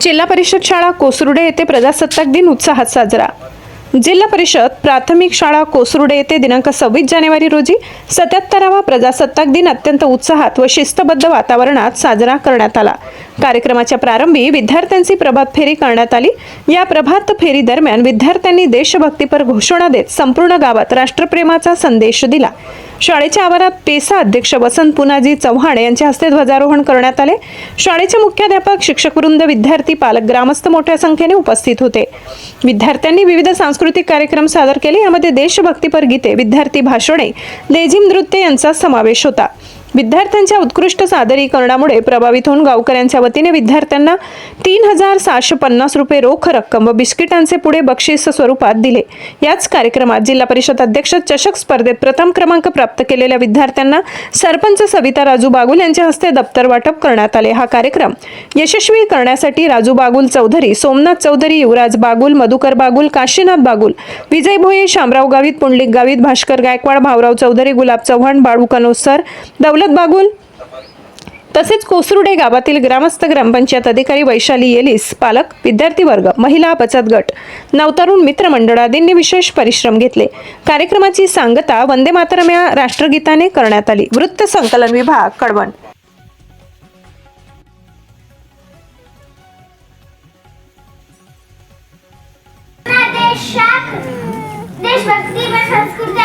जिल्हा परिषद शाळा कोसरुडे येथे प्रजासत्ताक दिन उत्साहात साजरा. जिल्हा परिषद प्राथमिक शाळा कोसरुडे येथे दिनांक सव्वीस जानेवारी रोजी सत्याहत्तरावा प्रजासत्ताक दिन अत्यंत उत्साहात व शिस्तबद्ध वातावरणात साजरा करण्यात आला. कार्यक्रमाच्या प्रारंभी विद्यार्थ्यांची प्रभात फेरी करण्यात आली. या प्रभात फेरी दरम्यान विद्यार्थ्यांनी देशभक्तीपर घोषणा देत संपूर्ण गावात राष्ट्रप्रेमाचा संदेश दिला. शाळेच्या आवारात पेसा अध्यक्ष वसंत पुनाजी चव्हाण यांच्या हस्ते ध्वजारोहण करण्यात आले. शाळेचे मुख्याध्यापक शिक्षकवृंद विद्यार्थी पालक ग्रामस्थ मोठ्या संख्येने उपस्थित होते. विद्यार्थ्यांनी विविध सांस्कृतिक कार्यक्रम सादर केले. यामध्ये देशभक्तीपर गीते विद्यार्थी भाषणे लेझिम नृत्य यांचा समावेश होता. विद्यार्थ्यांच्या उत्कृष्ट सादरीकरणामुळे प्रभावित होऊन गावकऱ्यांच्या वतीने विद्यार्थ्यांना तीन हजार सहाशे पन्नास रुपये रोख रक्कम व बिस्किटांचे पुढे बक्षीस स्वरूपात दिले. याच कार्यक्रमात जिल्हा परिषद अध्यक्ष चषक स्पर्धेत प्रथम क्रमांक प्राप्त केलेल्या विद्यार्थ्यांना सरपंच सविता राजू बागुल यांच्या हस्ते दप्तर वाटप करण्यात आले. हा कार्यक्रम यशस्वी करण्यासाठी राजू बागुल चौधरी सोमनाथ चौधरी युवराज बागुल मधुकर बागुल काशीनाथ बागुल विजय भोये शामराव गावित पुंडलिक गावित भास्कर गायकवाड भाऊराव चौधरी गुलाब चव्हाण बाळू कनोसर दौलत बागून? तसेच कोसरुडे गावातील ग्रामस्थ ग्रामपंचायत अधिकारी वैशाली येलीस पालक विद्यार्थी वर्ग महिला बचत गट नवतरुण मित्रमंडळादींनी आदींनी विशेष परिश्रम घेतले. कार्यक्रमाची सांगता वंदे मातरम या राष्ट्रगीताने करण्यात आली. वृत्त संकलन विभाग कडवण. देशभक्ती व संस्कृती